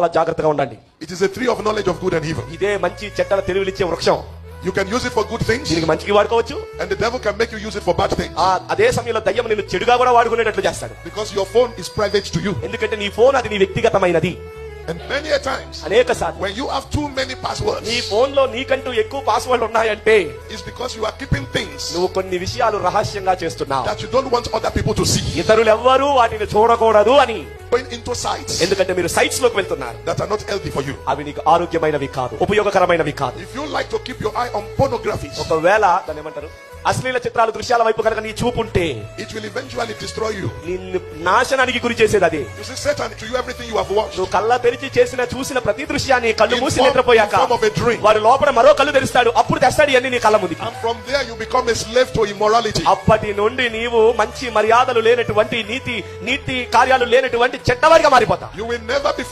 చాలా జాగ్రత్తగా ఉండండి is a tree of knowledge of good and evil. ఇదే మంచి చెడ్డల తెలివిలిచ్చే వృక్షం You can use it for good things, దీనికి మంచికి వాడుకోవచ్చు and the devil can make you use it for bad things. ఆ అదే సమయంలో దయ్యం నిన్ను చెడుగా కూడా వాడుకునేటట్లు చేస్తాడు Because your phone is private to you. ఎందుకంటే నీ ఫోన్ అది నీ వ్యక్తిగతమైనది And many a times, అనేక సార్లు when you have too many నీ passwords, ఫోన్లో నీకంటూ ఎక్కువ పాస్వర్డ్ ఉన్నాయంటే it's because you are keeping things నువ్వు కొన్ని విషయాలు రహస్యంగా చేస్తున్నావు that you don't want other people to see. ఇతరులు ఎవ్వరూ వాటిని చూడకూడదు అని Going into sites ఎందుకంటే మీరు సైట్స్లోకి వెళ్తున్నారు that are not healthy for you. అవి నీకు ఆరోగ్యమైనవి కాదు ఉపయోగకరమైనవి కాదు If you like to keep your eye on pornography, ఒకవేళ దాన్ని ఏమంటారు అశ్లీల చిత్రాలు దృశ్యాల వైపు కనుక నీ చూపు ఉంటే it will eventually destroy you. నిన్ను నాశనానికి గురి చేసేది అది see, Satan, to you, everything you have watched, నువ్వు కళ్ళ తెరిచి చేసిన చూసిన ప్రతి దృశ్యాన్ని కళ్ళు మూసి నిద్రపోయాక. వాడు లోపల మరో కళ్ళు తెరుస్తాడు అప్పుడు తెస్తాడు ఇవన్నీ నీ కళ్ళ ముందుకి there you become a slave to immorality. అప్పటి నుండి నీవు మంచి మర్యాదలు లేనటువంటి నీతి నీతి కార్యాలు లేనటువంటి చెడ్డవాడిగా మారిపోతావు You will never be